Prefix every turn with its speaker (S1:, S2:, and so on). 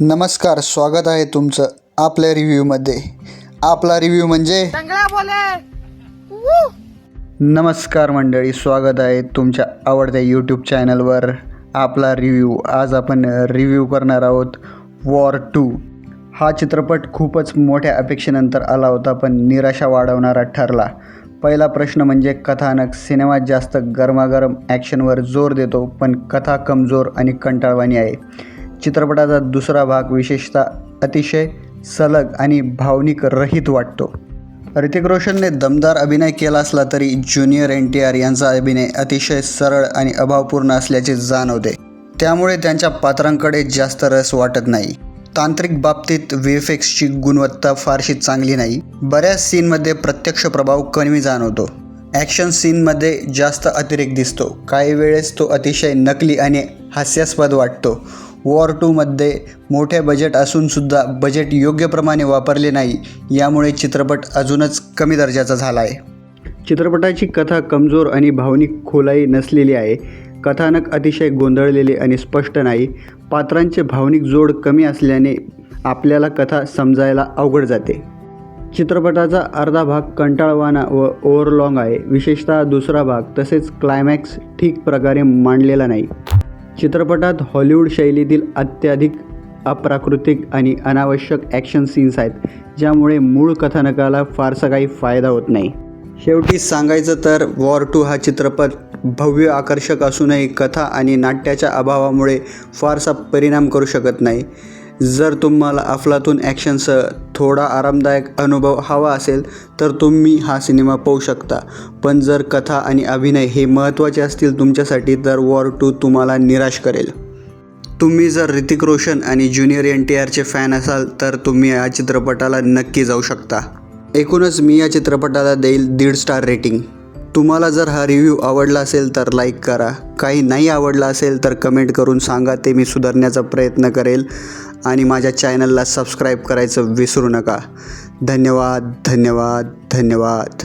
S1: नमस्कार स्वागत आहे तुमचं आपल्या रिव्ह्यूमध्ये. आपला रिव्ह्यू म्हणजे? नमस्कार मंडळी स्वागत आहे तुमच्या आवडत्या यूट्यूब चॅनलवर आपला रिव्ह्यू आज आपण रिव्ह्यू करणार आहोत वॉर टू हा चित्रपट खूपच मोठ्या अपेक्षेनंतर आला होता पण निराशा वाढवणारा ठरला. पहिला प्रश्न म्हणजे कथानक सिनेमात जास्त गरमागरम ॲक्शनवर जोर देतो पण कथा कमजोर आणि कंटाळवाणी आहे. चित्रपटाचा दुसरा भाग विशेषतः अतिशय सलग आणि भावनिक रहित वाटतो. ऋतिक रोशनने दमदार अभिनय केला असला तरी ज्युनियर एन टी आर यांचा अभिनय अतिशय सरळ आणि अभावपूर्ण असल्याचे जाणवते. त्यामुळे त्यांच्या पात्रांकडे जास्त रस वाटत नाही. तांत्रिक बाबतीत व्हीएफएक्सची गुणवत्ता फारशी चांगली नाही. बऱ्याच सीनमध्ये प्रत्यक्ष प्रभाव कमी जाणवतो. ॲक्शन सीनमध्ये जास्त अतिरेक दिसतो. काही वेळेस तो अतिशय नकली आणि हास्यास्पद वाटतो. वॉर टूमध्ये मोठे बजेट असूनसुद्धा बजेट योग्य प्रमाणे वापरले नाही. यामुळे चित्रपट अजूनच कमी दर्जाचा झाला आहे चित्रपटाची कथा कमजोर आणि भावनिक खोलाई नसलेली आहे. कथानक अतिशय गोंधळलेले आणि स्पष्ट नाही. पात्रांचे भावनिक जोड कमी असल्याने आपल्याला कथा समजायला अवघड जाते. चित्रपटाचा अर्धा भाग कंटाळवाणा व ओव्हरलॉंग आहे. विशेषतः दुसरा भाग तसेच क्लायमॅक्स ठीक प्रकारे मांडलेला नाही. चित्रपटात हॉलिवूड शैलीतील अत्याधिक अप्राकृतिक आणि अनावश्यक ॲक्शन सीन्स आहेत ज्यामुळे मूळ कथानकाला फारसा काही फायदा होत नाही. शेवटी सांगायचं तर वॉर टू हा चित्रपट भव्य आकर्षक असूनही कथा आणि नाट्याच्या अभावामुळे फारसा परिणाम करू शकत नाही. जर तुम्हाला अफलातून ॲक्शनसह थोडा आरामदायक अनुभव हवा असेल तर तुम्ही हा सिनेमा पाहू शकता. पण जर कथा आणि अभिनय हे महत्त्वाचे असतील तुमच्यासाठी तर वॉर टू तुम्हाला निराश करेल. तुम्ही जर ऋतिक रोशन आणि ज्युनियर एन टी आरचे फॅन असाल तर तुम्ही या चित्रपटाला नक्की जाऊ शकता. एकूणच मी या चित्रपटाला देईल दीड स्टार रेटिंग तुम्हाला जर हा रिव्ह्यू आवडला असेल तर लाईक करा. काही नाही आवडला असेल तर कमेंट करून सांगा ते मी सुधारण्याचा प्रयत्न करेल. आणि माझ्या चॅनलला सबस्क्राईब करायचं विसरू नका. धन्यवाद धन्यवाद धन्यवाद.